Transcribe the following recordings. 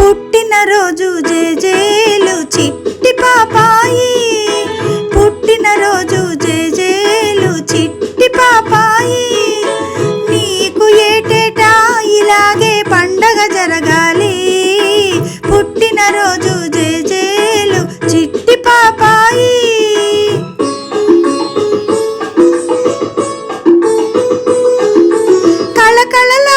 పుట్టినరోజు జేజేలు చిట్టి పాపాయి. పుట్టినరోజు జేజేలు చిట్టి పాపాయి. నీకు ఏటేటా ఇలాగే పండగ జరగాలి. పుట్టినరోజు జేజేలు చిట్టి పాపాయి. కళకళల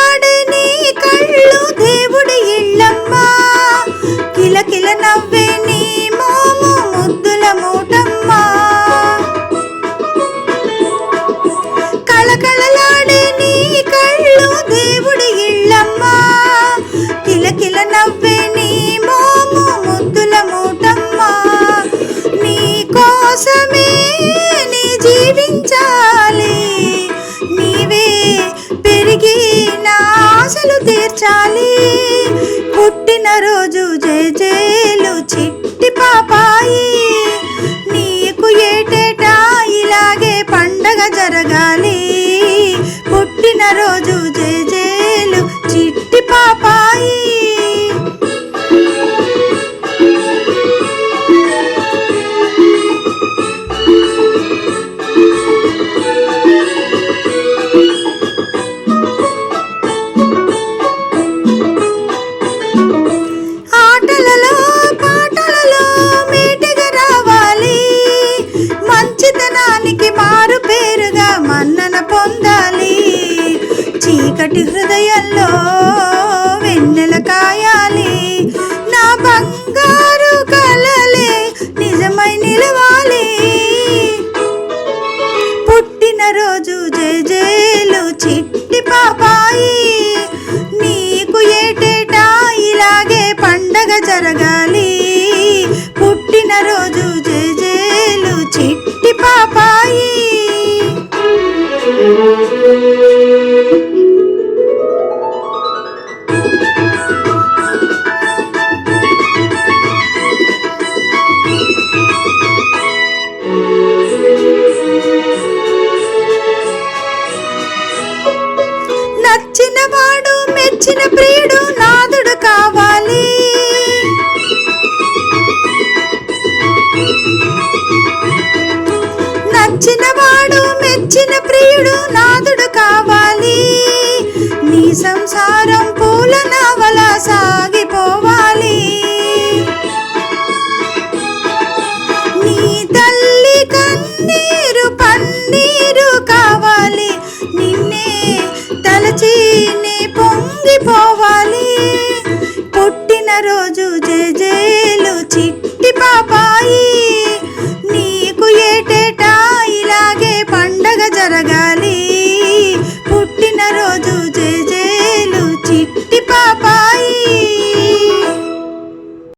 தேர் சாலை చీకటి హృదయంలో వెన్నెల కాయాలి. నా బంగారు కలలే నిజమై నిలవాలి. పుట్టినరోజు జే జేలు చిట్టి పాపాయి. నీకు ఏటేటా ఇలాగే పండగ జరగాలి. వాడు మెచ్చిన ప్రియుడు నాదుడు కావాలి. నచ్చిన వాడు మెచ్చిన ప్రియుడు నాదుడు కావాలి. నీ సంసారం Nova!